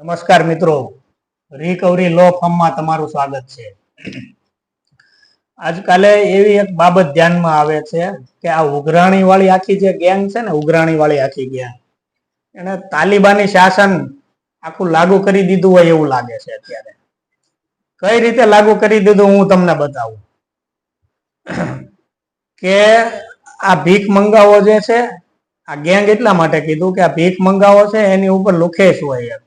નમસ્કાર મિત્રો. રિકવરી લો ફર્મમાં તમારું સ્વાગત છે. આજકાલે એવી એક બાબત ધ્યાનમાં આવે છે કે આ ઉઘરાણી વાળી આખી જે ગેંગ છે ને ઉઘરાણી વાળી આખી ગેંગ એને તાલિબાની શાસન આખું લાગુ કરી દીધું હોય એવું લાગે છે અત્યારે. કઈ રીતે લાગુ કરી દીધું હું તમને બતાવું. કે આ ભીખ મંગાવો જે છે, આ ગેંગ એટલા માટે કીધું કે આ ભીખ મંગાવો છે, એની ઉપર લુખેશ હોય એમ.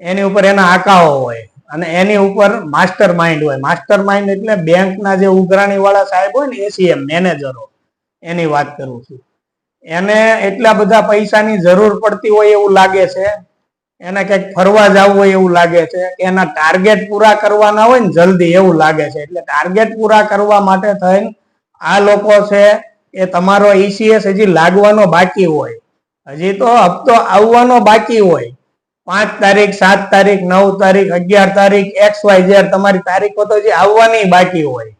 એની ઉપર એના આકાઓ હોય અને એની ઉપર માસ્ટર માઇન્ડ હોય. માસ્ટર માઇન્ડ એટલે બેંકના જે ઉઘરાણી વાળા સાહેબ હોય ને એસીએમ મેનેજરો એની વાત કરું છું. એને એટલા બધા પૈસાની જરૂર પડતી હોય એવું લાગે છે. એને કંઈક ફરવા જવું હોય એવું લાગે છે. કે એના ટાર્ગેટ પૂરા કરવાના હોય ને, જલ્દી એવું લાગે છે. એટલે ટાર્ગેટ પૂરા કરવા માટે થઈને આ લોકો છે એ તમારો ઈસીએસ હજી લાગવાનો બાકી હોય. હજી તો હપ્તો આવવાનો બાકી હોય. પાંચ તારીખ, સાત તારીખ, નવ તારીખ, અગિયાર તારીખ એક્સ વાય ઝેડ તમારી તારીખો તો જે આવવાની બાકી હોય.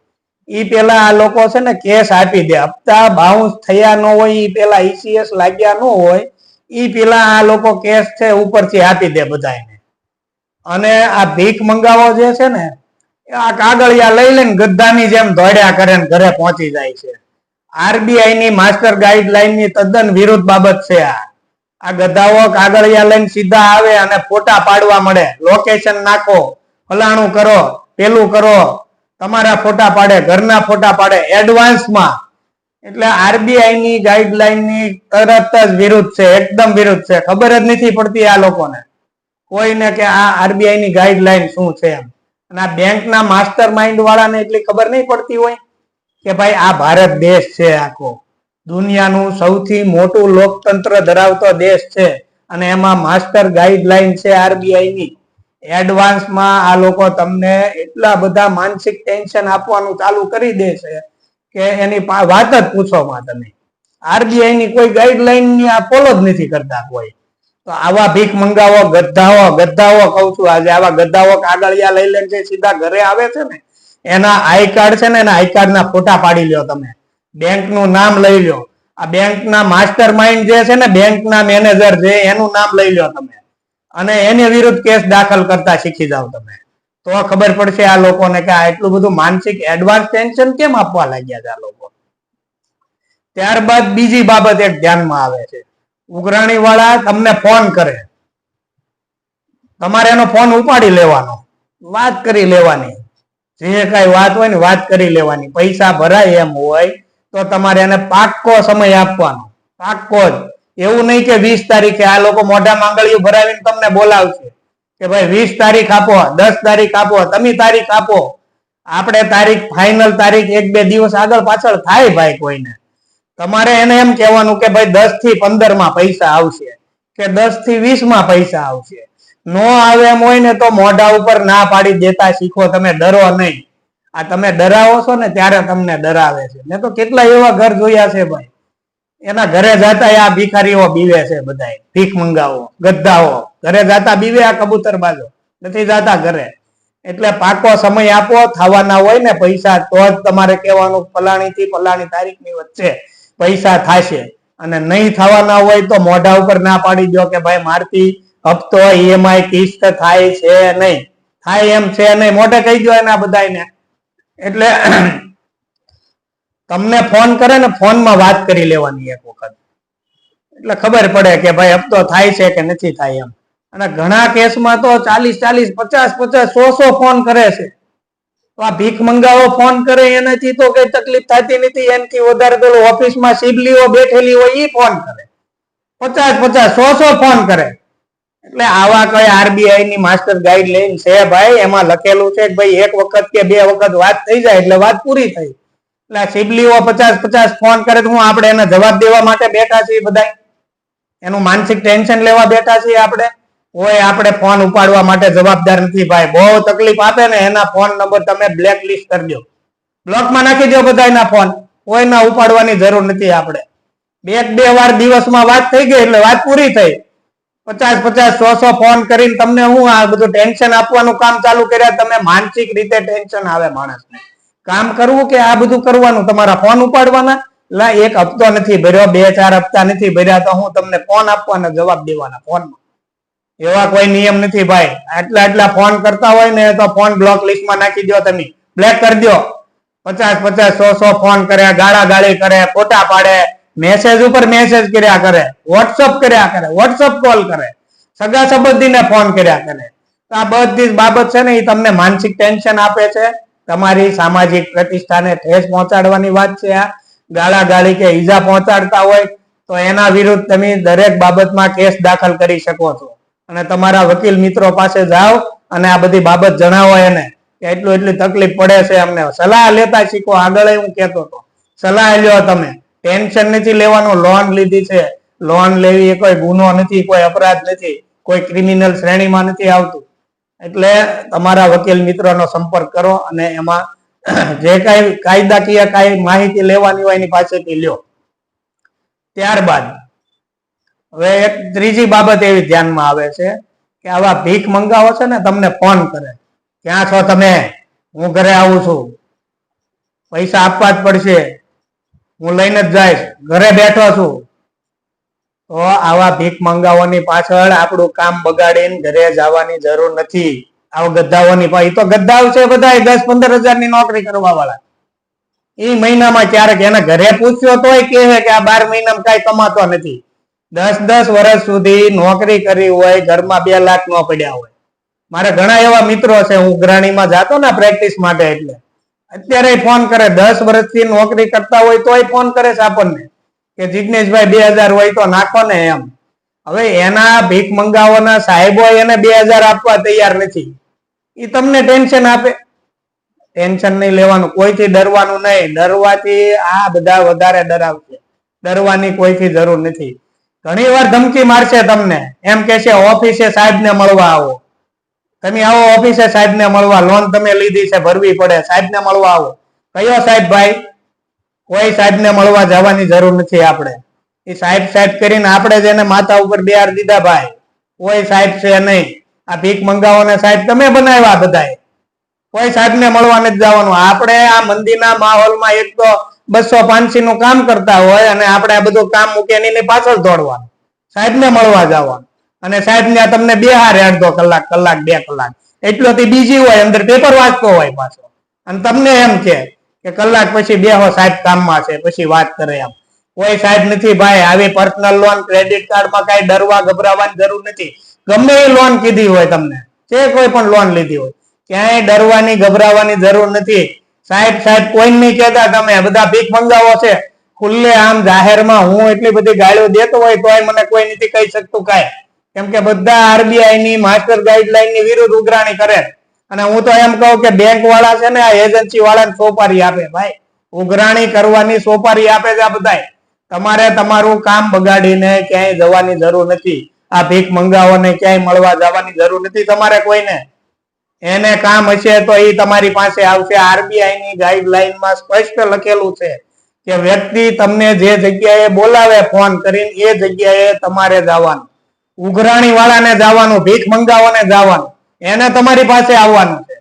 એ પેલા આ લોકો છે ને કેસ આપી દે. હપ્તા બાઉન્સ થયા ન હોય એ પેલા ઈસીએસ લાગ્યા ન હોય એ પેલા આ લોકો કેસ છે ઉપરથી આપી દે બધાને અને આ ભીખ મંગાવો જે છે ને, આ કાગળિયા લઈ લઈને ગદ્દાની જેમ દોડ્યા કરે ને ઘરે પહોંચી જાય છે. આરબીઆઈ ની માસ્ટર ગાઈડલાઈનની તદ્દન વિરુદ્ધ બાબત છે આ. આ ગધાઓ કાગળિયા લઈને સીધા આવે અને ફોટા પાડવા મળે. લોકેશન નાખો, ફલાણું કરો, પેલું કરો. તમારા ફોટા પાડે, ઘરના ફોટા પાડે એડવાન્સમાં એટલે આરબીઆઈ ની ગાઈડલાઈનની તરત જ વિરુદ્ધ છે, એકદમ વિરુદ્ધ છે. ખબર જ નથી પડતી આ લોકોને. કોઈને કે આ આરબીઆઈ ની ગાઈડલાઈન શું છે એમ. અને આ બેંકના માસ્ટર માઇન્ડ વાળાને એટલી ખબર નહીં પડતી હોય કે ભાઈ આ ભારત દેશ છે આખો. દુનિયાનું સૌથી મોટું લોકતંત્ર ધરાવતો દેશ છે અને એમાં માસ્ટર ગાઈડલાઈન છે આરબીઆઈ ની એડવાન્સમાં આ લોકો તમને એટલા બધા માનસિક ટેન્શન આપવાનું ચાલુ કરી દે છે કે એની વાત જ પૂછોમાં તમે. આરબીઆઈ ની કોઈ ગાઈડલાઈનની આ ફોલો જ નથી કરતા કોઈ. તો આવા ભીખ મંગાવો, ગદ્દાઓ ગદ્દાઓ કઉ છું આજે, આવા ગદ્દાઓ કાગળિયા લઈ લઈને જે સીધા ઘરે આવે છે ને, એના આઈ કાર્ડ છે ને એના આઈ કાર્ડ ના ફોટા પાડી લ્યો તમે. બેંકનું નામ લઈ લ્યો. આ બેંક ના માસ્ટર માઇન્ડ જે છે ને, બેંકના મેનેજર છે એનું નામ લઈ લો તમે. અને એની વિરુદ્ધ કેસ દાખલ કરતા શીખી જાઓ તમે. તો ખબર પડશે આ લોકોને કે આ એટલું બધું માનસિક એડવાન્સ ટેન્શન કેમ આપવા લાગ્યા છે આ લોકો? ત્યારબાદ બીજી બાબત એક ધ્યાનમાં આવે છે. ઉઘરાણી વાળા તમને ફોન કરે. તમારે એનો ફોન ઉપાડી લેવાનો. વાત કરી લેવાની. જે કઈ વાત હોય ને, વાત કરી લેવાની. પૈસા ભરાય એમ હોય તો તમારે એને પાક્કો સમય આપવાનો. પાક્કો જ. એવું નહીં કે વીસ તારીખે આ લોકો મોઢા માંગળિયું ભરાવીને તમને બોલાવશે કે ભાઈ વીસ તારીખ આપો, દસ તારીખ આપો, તમે તારીખ આપો. આપણે તારીખ ફાઇનલ તારીખ એક બે દિવસ આગળ પાછળ થાય ભાઈ કોઈને. તમારે એને એમ કહેવાનું કે ભાઈ દસથી પંદરમાં પૈસા આવશે કે દસથી વીસમાં પૈસા આવશે. નો આવે એમ હોય ને તો મોઢા ઉપર ના પાડી દેતા શીખો તમે, ડરો નહીં. આ તમે ડરાવો છો ને ત્યારે તમને ડરાવે છે. મેં તો કેટલા એવા ઘર જોયા છે ભાઈ. એના ઘરે જતા આ ભિખારીઓ બીવે છે બધાય. ભીખ મંગાવો, ગદ્દાઓ. ઘરે જતા બીવે આ કબૂતર બાજો. નથી જતા ઘરે. એટલે પાકો સમય આપો, થવાના હોય ને પૈસા, તો જ તમારે કહેવાનું ફલાણી થી ફલાણી તારીખની વચ્ચે પૈસા થશે. અને નહીં થવાના હોય તો મોઢા ઉપર ના પાડી દો કે ભાઈ મારતી હપ્તો ઈએમઆઈ કિસ્ત થાય છે નહીં. થાય એમ છે નહીં. મોઢે કહી દો એના બધાને એટલે તમને ફોન કરે ને ફોનમાં વાત કરી લેવાની એક વખત. એટલે ખબર પડે કે ભાઈ હપ્તો થાય છે કે નથી થાય એમ. અને ઘણા કેસમાં તો ચાલીસ ચાલીસ, પચાસ પચાસ, સો સો ફોન કરે છે. તો આ ભીખ મંગાવો ફોન કરે, એનાથી તો કઈ તકલીફ થતી નથી. એનાથી વધારે પેલું ઓફિસમાં સીબલીઓ બેઠેલી હોય એ ફોન કરે. પચાસ પચાસ, સો સો ફોન કરે. એટલે આવા કઈ આરબીઆઈ ની માસ્ટર ગાઈડલાઈન છે ભાઈ, એમાં લખેલું છે કે ભાઈ એક વખત કે બે વખત વાત થઈ જાય એટલે વાત પૂરી થઈ. એટલે સિબલીઓ પચાસ પચાસ ફોન કરે તો આપણે એને જવાબ દેવા માટે બેઠા છીએ બધા એનું માનસિક ટેન્શન લેવા બેઠા છીએ આપણે. હોય આપણે ફોન ઉપાડવા માટે જવાબદાર નથી ભાઈ. બહુ તકલીફ આપે ને એના ફોન નંબર તમે બ્લેક લિસ્ટ કરજો બ્લોકમાં નાખી દો બધા એના ફોન. કોઈના ઉપાડવાની જરૂર નથી આપણે. બે બે વાર દિવસમાં વાત થઈ ગઈ એટલે વાત પૂરી થઈ. પચાસ પચાસ સો સો ફોન કરીને તમને હું આ બધું ટેન્શન આપવાનું કામ ચાલુ કર્યા, તમે માનસિક રીતે ટેન્શન આવે માણસને. કામ કરવું કે આ બધું કરવાનું? તમારા ફોન ઉપાડવાના? લા એક હપ્તો નથી ભર્યો, બે, ચાર હપ્તા નથી ભર્યા, તો હું તમને ફોન આપવાના જવાબ દેવાના ફોનમાં. એવા કોઈ નિયમ નથી ભાઈ. આટલા આટલા ફોન કરતા હોય ને તો ફોન બ્લોક લિસ્ટમાં નાખી દો તમે. બ્લેક કરી દો પચાસ પચાસ સો સો ફોન કરે ગાળા ગાળી કરે ફોટા પાડે. મેસેજ ઉપર મેસેજ કર્યા કરે વોટ્સઅપ કર્યા કરે વોટ્સઅપ કોલ કરે, સગા સંબંધીને ફોન કર્યા કરે. તો આ બધી બાબત છે ને એ તમને માનસિક ટેન્શન આપે છે. તમારી સામાજિક પ્રતિષ્ઠાને ઠેસ પહોંચાડવાની વાત છે આ. ગાળા ગાળી કે ઈજા પહોંચાડતા હોય, તો એના વિરુદ્ધ તમે દરેક બાબતમાં કેસ દાખલ કરી શકો છો. અને તમારા વકીલ મિત્રો પાસે જાઓ અને આ બધી બાબત જણાવો એને કે એટલું એટલી તકલીફ પડે છે અમને. સલાહ લેતા શીખો, આગળ હું કહેતો હતો સલાહ લ્યો તમે. ટેન્શન નથી લેવાનું લોન લીધી છે. લોન લેવી એ કોઈ ગુનો નથી, કોઈ અપરાધ નથી, કોઈ ક્રિમિનલ શ્રેણીમાં નથી આવતું. એટલે તમારા વકીલ મિત્રોનો સંપર્ક કરો અને એમાં જે કાંઈ કાયદાકીય કાંઈ માહિતી લેવાની હોય એની પાસેથી લ્યો. ત્યારબાદ, હવે એક ત્રીજી બાબત એવી ધ્યાનમાં આવે છે કે આવા ભીખ મંગાવો છે ને, તમને ફોન કરે. ક્યાં છો તમે? હું ઘરે આવું છું. પૈસા આપવા જ પડશે. હું લઈને જ જઈશ. ઘરે બેઠો છું. તો આવા ભીખ મંગાવવાની પાછળ આપણું કામ બગાડીને ઘરે જવાની જરૂર નથી. આવા ગદ્દાઓની ઈ તો ગદ્દાઓ છે બધા દસ પંદર હજારની નોકરી કરવા વાળા. એ મહિનામાં ક્યારેક એને ઘરે પૂછ્યો તોય કહે કે આ બાર મહિનામાં કઈ કમાતો નથી. દસ દસ વર્ષ સુધી નોકરી કરી હોય, ઘરમાં બે લાખ નો પડ્યા હોય. મારે ઘણા એવા મિત્રો છે, હું ઉઘરાણીમાં જાતો ને પ્રેક્ટિસ માટે એટલે. અત્યારે ફોન કરે. દસ વર્ષથી નોકરી કરતા હોય તોય ફોન કરે છે આપણને. કે જિજ્ઞેશભાઈ બે હજાર હોય તો નાખો ને એમ. હવે એના ભીખ મંગાવવાના સાહેબો એને બે હજાર આપવા તૈયાર નથી. એ તમને ટેન્શન આપે. ટેન્શન નહીં લેવાનું. કોઈથી ડરવાનું નહીં. ડરવાથી આ બધા વધારે ડરાવશે. ડરવાની કોઈથી જરૂર નથી. ઘણી વાર ધમકી મારશે તમને. એમ કે છે ઓફિસે સાહેબને મળવા આવો. તમે આવો ઓફિસે સાહેબને મળવા લોન તમે લીધી છે, ભરવી પડે, સાહેબને મળવા આવો. કયો સાહેબ ભાઈ? કોઈ સાહેબને મળવા જવાની જરૂર નથી આપણે. એ સાહેબ સાહેબ કરીને આપણે જેને માથા ઉપર બેહાર દીધા ભાઈ. કોઈ સાહેબ છે નહીં. આ ભીખ મંગાવવાના સાહેબ તમે બનાવ્યા બધાએ કોઈ સાહેબને મળવા નથી જવાનું. આપણે આ મંદિરના માહોલમાં એક તો બસો પાંચસી નું કામ કરતા હોય અને આપણે આ બધું કામ મૂકીને પાછળ દોડવાનું. સાહેબને મળવા જવાનું. અને સાહેબ ને તમને બે હારે અડધો કલાક કલાક, બે કલાક. એટલો તે બીજી હોય, અંદર પેપર વાંચતો હોય પાછો. અને તમને એમ છે કે કલાક પછી બે હો સાહેબ કામમાં છે, પછી વાત કરે એમ. કોઈ સાહેબ નથી, ભાઈ, આવી પર્સનલ લોન ક્રેડિટ કાર્ડમાં કઈ ડરવા, ગભરાવાની જરૂર નથી. ગમે એ લોન કીધી હોય તમને, જે કોઈ પણ લોન લીધી હોય. ક્યાંય ડરવાની, ગભરાવાની જરૂર નથી. સાહેબ સાહેબ, કોઈ નહીં કહેતા, તમે બધા ભીખ મંગાવો છે. ખુલ્લે આમ જાહેરમાં હું એટલી બધી ગાળીઓ દેતો હોય, તોય મને કોઈ નથી કહી શકતું કાંઈ. કેમ કે બધા આરબીઆઈ ની માસ્ટર ગાઈડલાઈનની વિરુદ્ધ ઉઘરાણી કરે. અને હું તો એમ કહું કે બેંક વાળા છે ને, આ એજન્સી વાળાને સોપારી આપે ભાઈ. ઉઘરાણી કરવાની સોપારી આપે છે આ બધા તમારે તમારું કામ બગાડીને ક્યાંય જવાની જરૂર નથી. આ ભીખ મંગાવો ને ક્યાંય મળવા જવાની જરૂર નથી તમારે કોઈને. એને કામ હશે તો એ તમારી પાસે આવશે. આરબીઆઈ ની ગાઈડલાઈનમાં સ્પષ્ટ લખેલું છે કે વ્યક્તિ તમને જે જગ્યાએ બોલાવે ફોન કરીને એ જગ્યાએ તમારે જવાનું. ઉઘરાણી વાળાને જવાનું, ભીખ મંગાવવાને જવાનું, એને તમારી પાસે આવવાનું છે.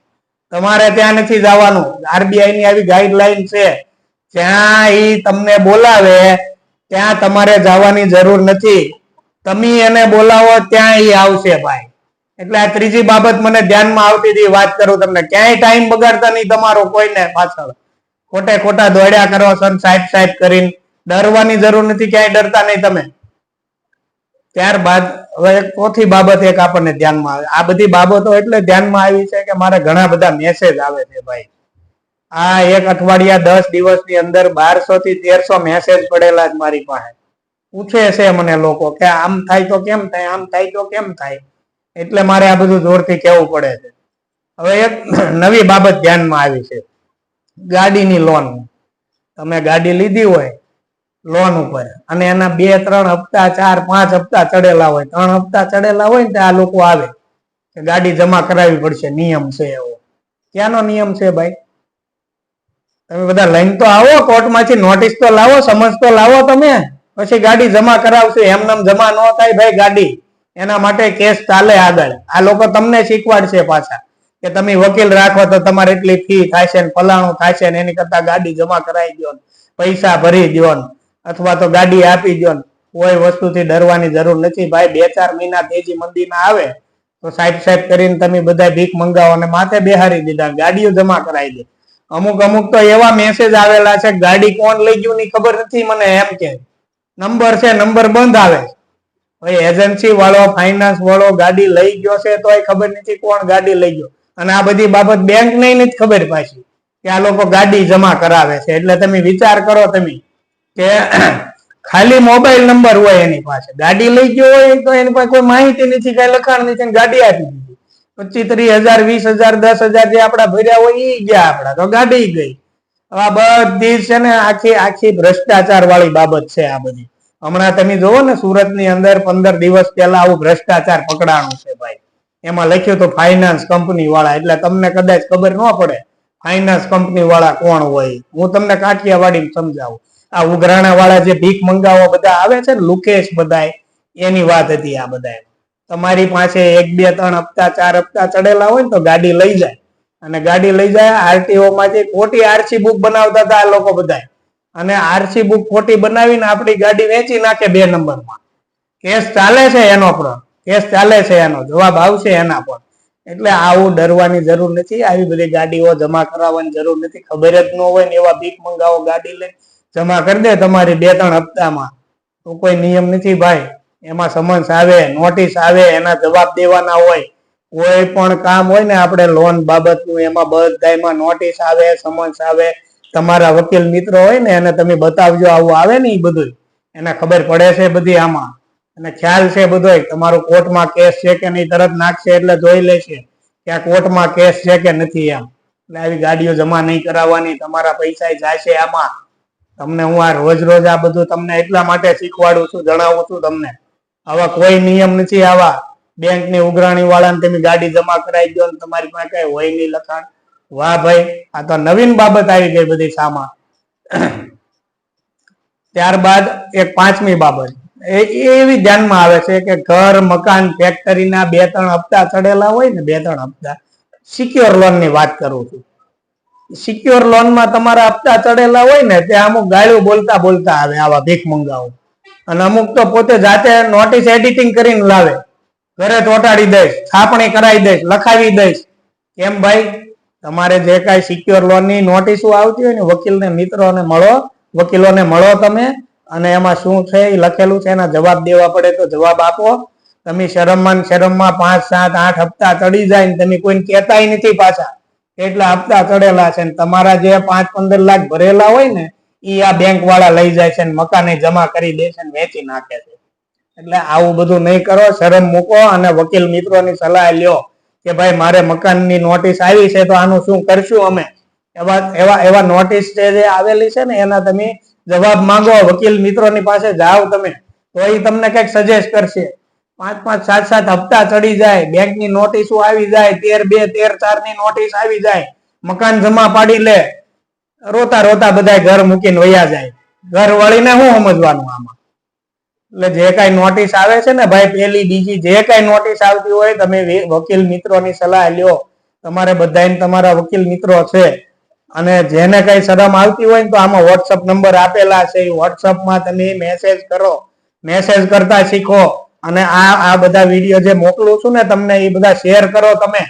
તમારે ત્યાં નથી જવાનું. આરબીઆઈ ની આવી ગાઈડલાઈન છે. જ્યાં એ તમને બોલાવે, ત્યાં તમારે જવાની જરૂર નથી. તમે એને બોલાવો, ત્યાં ઈ આવશે ભાઈ. એટલે આ ત્રીજી બાબત મને ધ્યાનમાં આવતી હતી, વાત કરું તમને. ક્યાંય ટાઈમ બગાડતા નહીં તમારો કોઈને પાછળ. ખોટે ખોટા દોડ્યા કરો સન સાહેબ સાહેબ કરીને. ડરવાની જરૂર નથી, ક્યાંય ડરતા નહીં તમે. ત્યારબાદ હવે એક ચોથી બાબત એક આપણને ધ્યાનમાં આવે. આ બધી બાબતો એટલે ધ્યાનમાં આવી છે કે મારે ઘણા બધા મેસેજ આવે છે ભાઈ. આ એક અઠવાડિયા દસ દિવસની અંદર બારસો થી તેરસો મેસેજ પડેલા જ મારી પાસે. પૂછે છે મને લોકો કે આમ થાય તો કેમ થાય, આમ થાય તો કેમ થાય? એટલે મારે આ બધું જોરથી કહેવું પડે છે. હવે એક નવી બાબત ધ્યાનમાં આવી છે. ગાડીની લોન તમે ગાડી લીધી હોય લોન ઉપર. અને એના બે, ત્રણ હપ્તા, ચાર, પાંચ હપ્તા ચડેલા હોય. ત્રણ હપ્તા ચડેલા હોય ને આ લોકો આવે. કે ગાડી જમા કરાવવી પડશે. નિયમ છે એવો. ક્યાંનો નિયમ છે ભાઈ? તમે બધા લઈને તો આવો, કોર્ટમાંથી નોટિસ તો લાવો સમજ તો લાવો તમે. પછી ગાડી જમા કરાવશે. એમનેમ જમા ન થાય ભાઈ ગાડી. એના માટે કેસ ચાલે આગળ. આ લોકો તમને શીખવાડશે પાછા. કે તમે વકીલ રાખો તો તમારે એટલી ફી થાય ને ફલાણું થાય છે એની કરતા ગાડી જમા કરાવી દો પૈસા ભરી દો અથવા તો ગાડી આપી દો કોઈ વસ્તુથી ડરવાની જરૂર નથી. ભાઈ, બે ચાર મહિના તેજી મંદીમાં આવે, તો સાઈડ સાઈડ કરીને તમે બધા ભીખ મંગાવો અને માથે બેહારી દીધા ગાડીઓ જમા કરાવી દે. અમુક અમુક તો એવા મેસેજ આવેલા છે ગાડી કોણ લઈ ગયું ની ખબર નથી મને એમ કે. નંબર છે, નંબર બંધ આવે. ભાઈ એજન્સી વાળો ફાઇનાન્સ વાળો ગાડી લઈ ગયો છે તો ખબર નથી કોણ ગાડી લઈ ગયો. અને આ બધી બાબત બેંક ને ખબર પાછી કે આ લોકો ગાડી જમા કરાવે છે. એટલે તમે વિચાર કરો તમે. કે ખાલી મોબાઈલ નંબર હોય એની પાસે. ગાડી લઈ ગયો હોય તો એની પાસે કોઈ માહિતી નથી, કઈ લખાણ નથી ગાડી આપી દીધી. પચીસ ત્રીસ હજાર, વીસ હજાર, દસ હજાર જે આપડા ભર્યા હોય એ ગયા આપડા તો ગાડી ગઈ. આ બધી છે ને આખી આખી ભ્રષ્ટાચાર વાળી બાબત છે આ બધી. હમણાં તમે જોવો ને સુરતની અંદર પંદર દિવસ પહેલા આવું ભ્રષ્ટાચાર પકડાણું છે ભાઈ. એમાં લખ્યું તો ફાઇનાન્સ કંપની વાળા એટલે તમને કદાચ ખબર ન પડે, ફાઇનાન્સ કંપની વાળા કોણ હોય? હું તમને કાઠિયાવાડી સમજાવું. આ ઉઘરાણા વાળા જે ભીખ મંગાવો બધા આવે છે ને લુકેશ બધાય, એની વાત હતી આ બધા તમારી પાસે એક, બે, ત્રણ હપ્તા, ચાર હપ્તા ચડેલા હોય ને તો ગાડી લઈ જાય. અને ગાડી લઈ જાય આરટીઓ માંથી ખોટી આરસી બુક બનાવતા હતા આ લોકો બધા અને આરસી બુક ખોટી બનાવીને આપણી ગાડી વેચી નાખે બે નંબરમાં. કેસ ચાલે છે એનો પણ, કેસ ચાલે છે એનો, જવાબ આવશે એના પણ. એટલે આવું ડરવાની જરૂર નથી, આવી બધી ગાડીઓ જમા કરાવવાની જરૂર નથી. ખબર જ ન હોય ને એવા ભીખ મંગાવો ગાડી લઈને. જમા કરી દે તમારી બે ત્રણ હપ્તામાં. તો કોઈ નિયમ નથી ભાઈ. એમાં સમન્સ આવે, નોટિસ આવે, એના જવાબ દેવાના હોય. કોઈ પણ કામ હોય ને આપણે લોન બાબતનું, એમાં બધામાં નોટિસ આવે, સમન્સ આવે. તમારા વકીલ મિત્રો હોય ને એને તમે બતાવજો આવું આવે ને એ બધું એને ખબર પડે છે બધી આમાં. અને ખ્યાલ છે બધો તમારું કોર્ટમાં કેસ છે કે નહીં તરત નાખશે એટલે જોઈ લેશે કે આ કોર્ટમાં કેસ છે કે નથી એમ. એટલે આવી ગાડીઓ જમા નહીં કરાવવાની, તમારા પૈસા જશે આમાં. તમને હું આ રોજ રોજ આ બધું તમને એટલા માટે શીખવાડું છું, જણાવું છું તમને. આવા કોઈ નિયમ નથી આવા. બેંકની ઉઘરાણી વાળાને તમે ગાડી જમા કરાવી દો તમારી પાસે કઈ હોય નહીં લખાણ. વાહ ભાઈ, આ તો નવીન બાબત આવી ગઈ બધી સામા ત્યારબાદ એક પાંચમી બાબત. એ એવી ધ્યાનમાં આવે છે કે ઘર, મકાન ફેક્ટરીના બે ત્રણ હપ્તા ચડેલા હોય ને બે ત્રણ હપ્તા સિક્યોર લોનની વાત કરું છું. સિક્યોર લોનમાં તમારા હપ્તા ચડેલા હોય ને તે અમુક ગાળું બોલતા બોલતા આવે આવા ભીખ મંગાવો. અને અમુક તો પોતે જાતે નોટિસ એડિટિંગ કરીને લાવે. ઘરે ચોટાડી દઈશ, છાપણી કરાવી દઈશ, લખાવી દઈશ. કેમ ભાઈ? તમારે જે કાંઈ સિક્યોર લોનની નોટિસો આવતી હોય ને, વકીલને, મિત્રોને મળો, વકીલોને મળો તમે. અને એમાં શું છે એ લખેલું છે, એના જવાબ દેવા પડે તો જવાબ આપો. તમે શરમમાં શરમમાં પાંચ, સાત, આઠ હપ્તા ચડી જાય ને, તમે કોઈને કહેતાય નથી પાછા. કેટલા હપ્તા ચડેલા છે ને તમારા જે પાંચ પંદર લાખ ભરેલા હોય ને એ આ બેંક વાળા લઈ જાય છે ને મકાને જમા કરી દે છે ને વેચી નાખે છે. એટલે આવું બધું નહીં કરો, શરમ મૂકો અને વકીલ મિત્રોની સલાહ લ્યો કે ભાઈ, મારે મકાનની નોટિસ આવી છે તો આનું શું કરશું અમે? એવા એવા એવા નોટિસ જે જે આવેલી છે ને, એના તમે જવાબ માંગો, વકીલ મિત્રોની પાસે જાઓ તમે, તો એ તમને કંઈક સજેસ્ટ કરશે. પાંચ પાંચ સાત સાત હપ્તા ચડી જાય, બેંકની નોટિસો આવી જાય, તેર બે, તેર ચારની નોટિસ આવી જાય, મકાન જમા પાડી લે રોતા રોતા બધા ઘર મૂકીને વયા જાય. ઘર વળીને શું સમજવાનું આમાં? એટલે જે કાંઈ નોટિસ આવે છે ને ભાઈ, પેલી, બીજી, જે કાંઈ નોટિસ આવતી હોય, તમે વકીલ મિત્રોની સલાહ લ્યો. તમારે બધાને તમારા વકીલ મિત્રો છે. અને જેને કઈ શરમ આવતી હોય ને તો આમાં વોટ્સઅપ નંબર આપેલા છે. એ વોટ્સઅપમાં તમે મેસેજ કરો. મેસેજ કરતા શીખો. અને આ આ બધા વીડિયો જે મોકલું છું ને તમને એ બધા શેર કરો તમે.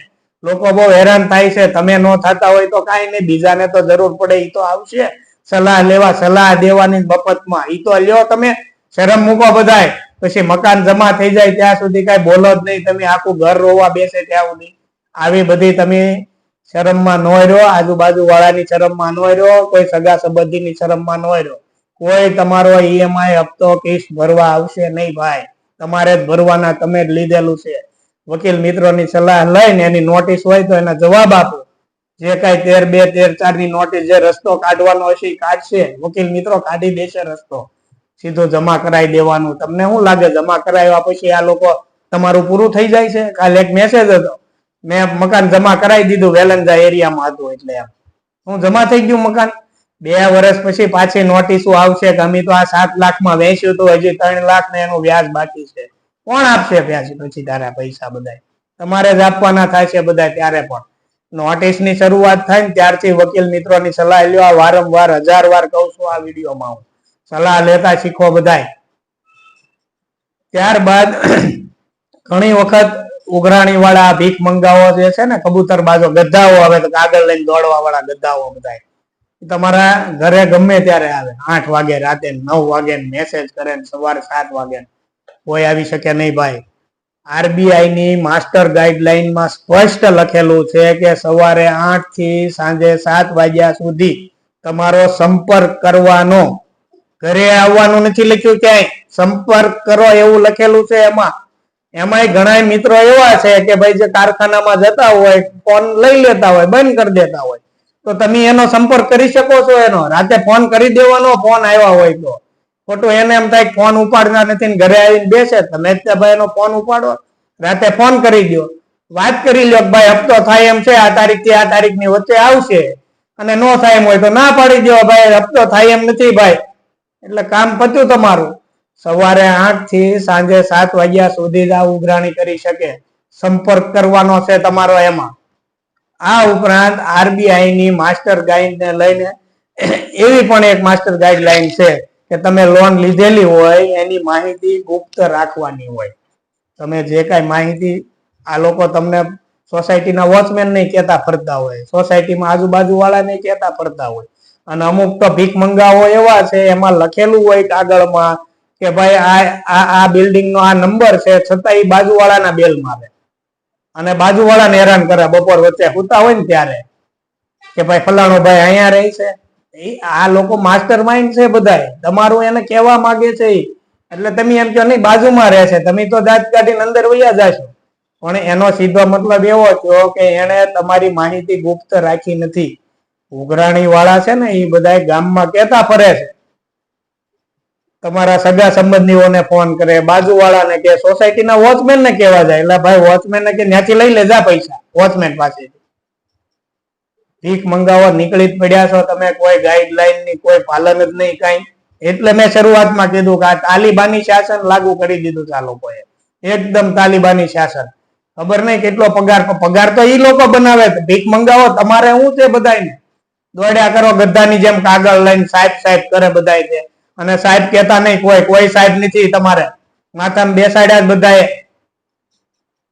લોકો બહુ હેરાન થાય છે. તમે ન થતા હોય તો કાંઈ નહીં. બીજાને તો જરૂર પડે એ તો આવશે. સલાહ લેવા સલાહ દેવાની મફતમાં એ તો લ્યો તમે. શરમ મૂકો બધાય. પછી મકાન જમા થઈ જાય ત્યાં સુધી કાંઈ બોલો જ નહીં. તમે આખું ઘર રોવા બેસે ત્યાં સુધી. આવી બધી તમે શરમમાં નો રહ્યો. આજુબાજુ વાળાની શરમમાં નો રહ્યો. કોઈ સગા સંબંધીની શરમમાં નો રહ્યો. કોઈ તમારો ઈએમઆઈ હપ્તો કેસ ભરવા આવશે નહીં ભાઈ. તમારે જ ભરવાના, તમે જ લીધેલું છે. વકીલ મિત્રોની સલાહ લઈને એની નોટિસ હોય તો એના જવાબ આપો. જે કાંઈ તેર બે, તેર ચારની નોટિસ જે રસ્તો કાઢવાનો હશે એ કાઢશે. વકીલ મિત્રો કાઢી દેશે રસ્તો. સીધો જમા કરાવી દેવાનું. તમને શું લાગે? જમા કરાવ્યા પછી આ લોકો તમારું પૂરું થઈ જાય છે? કાલે એક મેસેજ હતો. મેં મકાન જમા કરાવી દીધું વેલંજા એરિયામાં હતું એટલે એમ. હું જમા થઈ ગયું મકાન? બે વર્ષ પછી પાછી નોટિસો આવશે કે અમે તો આ સાત લાખમાં વેચ્યું તો હજી ત્રણ લાખ ને એનું વ્યાજ બાકી છે. કોણ આપશે વ્યાજ પછી તારા પૈસા બધા તમારે જ આપવાના થાય છે બધા ત્યારે પણ. નોટિસની શરૂઆત થાય ને ત્યારથી વકીલ મિત્રોની સલાહ લ્યો. વારંવાર હજાર વાર કહું છું આ વિડીયોમાં હું. સલાહ લેતા શીખો બધાય. ત્યારબાદ ઘણી વખત ઉઘરાણી વાળા ભીખ મંગાવો જે છે ને કબૂતર બાજો ગધાઓ આવે તો કાગળ લઈને દોડવા વાળા ગધાઓ બધા તમારા ઘરે ગમે ત્યારે આવે. આઠ વાગે, રાતે નવ વાગે મેસેજ કરે સવારે સાત વાગે કોઈ આવી શકે નહીં ભાઈ. આરબીઆઈ ની માસ્ટર ગાઈડલાઈનમાં સ્પષ્ટ લખેલું છે કે સવારે આઠથી સાંજે સાત વાગ્યા સુધી તમારો સંપર્ક કરવાનો. ઘરે આવવાનું નથી લખ્યું ક્યાંય. સંપર્ક કરો એવું લખેલું છે એમાં. એમાંય ઘણા મિત્રો એવા છે કે ભાઈ જે કારખાનામાં જતા હોય ફોન લઈ લેતા હોય, બંધ કરી દેતા હોય. તો તમે એનો સંપર્ક કરી શકો છો એનો. રાતે ફોન કરી દેવાનો ફોન આવ્યા હોય તો. ખોટું એને એમ થાય ફોન ઉપાડતા નથી ઘરે આવીને બેસે. તમે ભાઈ એનો ફોન ઉપાડો. રાતે ફોન કરી દો વાત કરી લો કે ભાઈ હપ્તો થાય એમ છે, આ તારીખથી આ તારીખની વચ્ચે આવશે. અને નો થાય એમ હોય તો ના પાડી દો ભાઈ, હપ્તો થાય એમ નથી ભાઈ. એટલે કામ પત્યું તમારું. સવારે આઠથી સાંજે સાત વાગ્યા સુધી જ આ ઉઘરાણી કરી શકે. સંપર્ક કરવાનો છે તમારો એમાં. આ ઉપરાંત આરબીઆઈ ની માસ્ટર ગાઈડ ને લઈને એવી પણ એક માસ્ટર ગાઈડલાઈન છે કે તમે લોન લીધેલી હોય, એની માહિતી ગુપ્ત રાખવાની હોય. તમે જે કાંઈ માહિતી આ લોકો તમને સોસાયટીના વોચમેન નહીં કહેતા ફરતા હોય, સોસાયટીમાં આજુબાજુ વાળા નહીં કહેતા ફરતા હોય. અને અમુક તો ભીખ મંગાવો એવા છે, એમાં લખેલું હોય કાગળમાં કે ભાઈ આ આ આ બિલ્ડિંગ નો આ નંબર છે છતાં એ બાજુવાળાના બેલ મારે. અને બાજુવાળાને હેરાન કરે, બપોર વચ્ચે સુતા હોય ને ત્યારે. કે ભાઈ ફલાણો ભાઈ અહીંયા રહે છે. એ આ લોકો માસ્ટર માઇન્ડ છે બધાય. તમારું એને કહેવા માંગે છે એ એટલે તમે એમ કહો, નહીં, બાજુમાં રહે છે. તમે તો દાંત કાઢીને અંદર વૈયા જાશો. પણ એનો સીધો મતલબ એવો થયો કે એને તમારી માહિતી ગુપ્ત રાખી નથી. ઉઘરાણી વાળા છે ને એ બધા ગામમાં કહેતા ફરે છે. તમારા સગા સંબંધીઓને ફોન કરે, બાજુવાળાને કે સોસાયટીના વોચમેનને કહેવા જાય એટલે ભાઈ વોચમેનને કે ત્યાંથી લઈ લેજા પૈસા વોચમેન પાસે ભીખ મંગાવવા નીકળી પડ્યા છો તમે, કોઈ ગાઈડલાઈનની, કોઈ પાલન જ નહીં કાંઈ. એટલે મેં શરૂઆતમાં કીધું કે આ તાલિબાની શાસન લાગુ કરી દીધું છે આ લોકોએ. એકદમ તાલિબાની શાસન. ખબર નહીં કેટલો પગાર પગાર તો ઈ લોકો બનાવે ભીખ મંગાવો, તમારે શું છે બધાને દોડ્યા કરો ગધાની જેમ કાગળ લઈને સાહેબ સાહેબ કરે બધાય અને સાહેબ કેતા નહીં, કોઈ કોઈ સાહેબ નથી તમારે. માથામાં બેસાડ્યા બધાએ.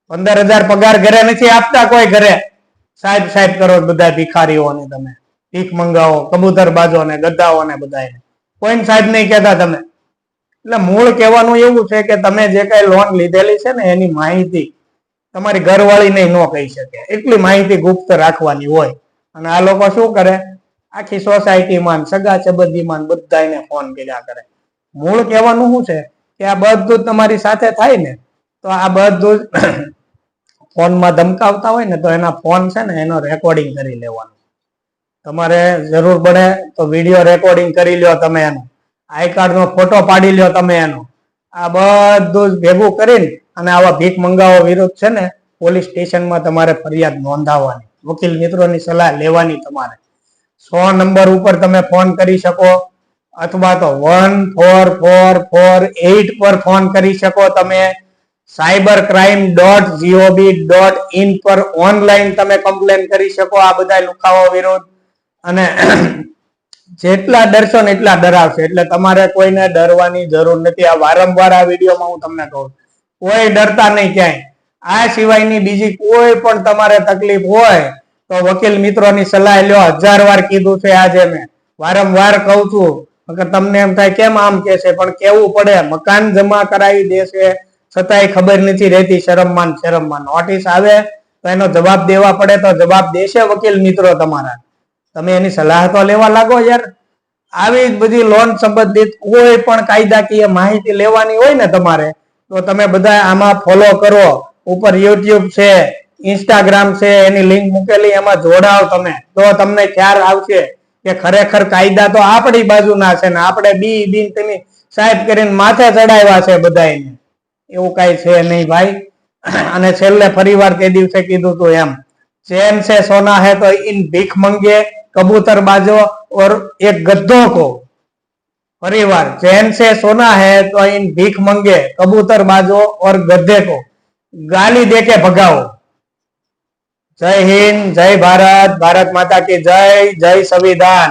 પંદર હજાર પગાર ઘરે નથી આપતા કોઈ ઘરે. સાહેબ સાહેબ કરો બધા ભિખારીઓને તમે. ભીખ મંગાવો, કબૂતર બાજો ને ગદ્દાઓ ને બધા કોઈ સાહેબ નહીં કેતા તમે. એટલે મૂળ કહેવાનું એવું છે કે તમે જે કઈ લોન લીધેલી છે ને એની માહિતી તમારી ઘરવાળી નહીં ન કહી શકે. એટલી માહિતી ગુપ્ત રાખવાની હોય. અને આ લોકો શું કરે? આખી સોસાયટીમાં સગા સંબંધીમાં બધા એને ફોન કર્યા કરે. મૂળ કહેવાનું શું છે? કે આ બધું તમારી સાથે થાય ને, તો આ બધું ફોનમાં ધમકાવતા હોય ને, તો એના ફોન છે ને, એનો રેકોર્ડિંગ કરી લેવાનું. તમારે જરૂર પડે તો વીડિયો રેકોર્ડિંગ કરી લ્યો તમે એનો. આઈ કાર્ડ નો ફોટો પાડી લ્યો તમે એનો. આ બધું જ ભેગું કરીને અને આવા ભીખ મંગાવો વિરુદ્ધ છે ને, પોલીસ સ્ટેશનમાં તમારે ફરિયાદ નોંધાવવાની. વકીલ મિત્રોની સલાહ લેવાની તમારે. સો નંબર ઉપર તમે ફોન કરી શકો અથવા તો one four four four eight પર ફોન કરી શકો તમે cyber crime dot જીઓબી dot in પર ઓનલાઈન તમે કમ્પ્લેન કરી શકો આ બધા લુખાઓ વિરુદ્ધ. અને જેટલા ડરશો ને એટલા ડરાવશે. એટલે તમારે કોઈને ડરવાની જરૂર નથી. આ વારંવાર આ વિડીયોમાં હું તમને કહું કોઈ ડરતા નહીં ક્યાંય. આ સિવાયની બીજી કોઈ પણ તમારે તકલીફ હોય તો વકીલ મિત્રોની સલાહ લ્યો. હજાર વાર કીધું છે આજે મેં. વારંવાર કહું છું. તમને એમ થાય, કેમ આમ કે છે? પણ કેવું પડે. મકાન જમા કરાવી દેશે છતાંય ખબર નથી રહેતી. શરમમાન શરમમાન. શરમમાં નોટિસ આવે તો એનો જવાબ દેવા પડે તો જવાબ દેશે વકીલ મિત્રો તમારા. તમે એની સલાહ તો લેવા લાગો યાર. આવી બધી લોન સંબંધિત કોઈ પણ કાયદાકીય માહિતી લેવાની હોય ને તમારે, તો તમે બધા આમાં ફોલો કરો. ઉપર યુટ્યુબ છે. ઇન્સ્ટાગ્રામ છે, એની લિંક મૂકેલી, એમાં જોડાવ તમે. તો તમને ખ્યાલ આવશે કે ખરેખર કાયદા તો આપણી બાજુના છે ને આપણે બી બીન તમે સાહેબ કરીને માથે ચડાવ્યા છે બધાને એવું કઈ છે નહીં ભાઈ. અને છેલ્લે ફરીવાર તે દિવસે કીધું તું એમ ચેન છે સોના હે તો ઇન ભીખ મંગે, કબૂતર બાજો ઓર એક ગદ્દો કો. ફરીવાર ચેન છે સોના હે તો ઇન ભીખ મંગે, કબૂતર બાજો ઓર ગદ્દે કો. ગાલી દે કે ભગાવો. જય હિન્દ જય ભારત ભારત માતા કી જય જય સંવિધાન.